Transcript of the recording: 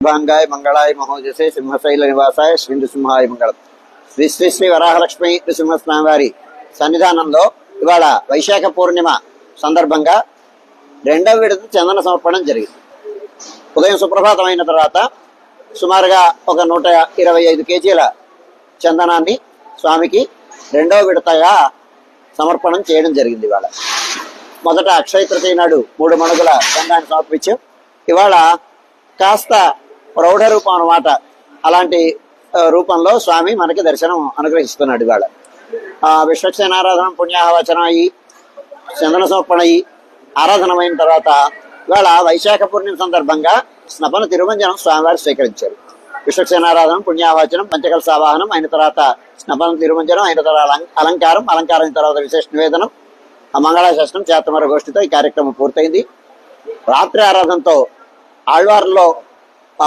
భాంగాయ మంగళాయ మహోజసే సింహశైల నివాసాయ శ్రీ నృసింహాయ మంగళం. శ్రీ శ్రీ శ్రీ వరాహలక్ష్మి నృసింహస్వామి వారి సన్నిధానంలో ఇవాళ వైశాఖ పూర్ణిమ సందర్భంగా రెండవ విడత చందన సమర్పణం జరిగింది. ఉదయం సుప్రభాతం అయిన తర్వాత సుమారుగా ఒక నూట ఇరవై ఐదు కేజీల చందనాన్ని స్వామికి రెండవ విడతగా సమర్పణం చేయడం జరిగింది ఇవాళ. మొదట అక్షయ తృతీయ నాడు మూడు మణుగుల చందాన్ని సమర్పించాం. ఇవాళ కాస్త ప్రౌఢ రూపం అన్నమాట అలాంటి రూపంలో స్వామి మనకి దర్శనం అనుగ్రహిస్తున్నాడు ఇవాళ. ఆ, విశ్వక్సేనారాధన పుణ్యాహవచనం అయ్యి చందన సమర్పణ అయ్యి ఆరాధనమైన తర్వాత ఇవాళ వైశాఖ పూర్ణిమ సందర్భంగా స్నపన తిరుమంజనం స్వామివారు స్వీకరించారు. విశ్వక్సేనారాధనం పుణ్యావాచనం పంచకలస ఆవాహనం అయిన తర్వాత స్నపన తిరుమంజనం అయిన తర్వాత అలంకారం అలంకారం తర్వాత విశేష నివేదనం ఆ మంగళాశాసనం చేతమర గోష్ఠితో ఈ కార్యక్రమం పూర్తయింది. రాత్రి ఆరాధనతో ఆళ్వార్లో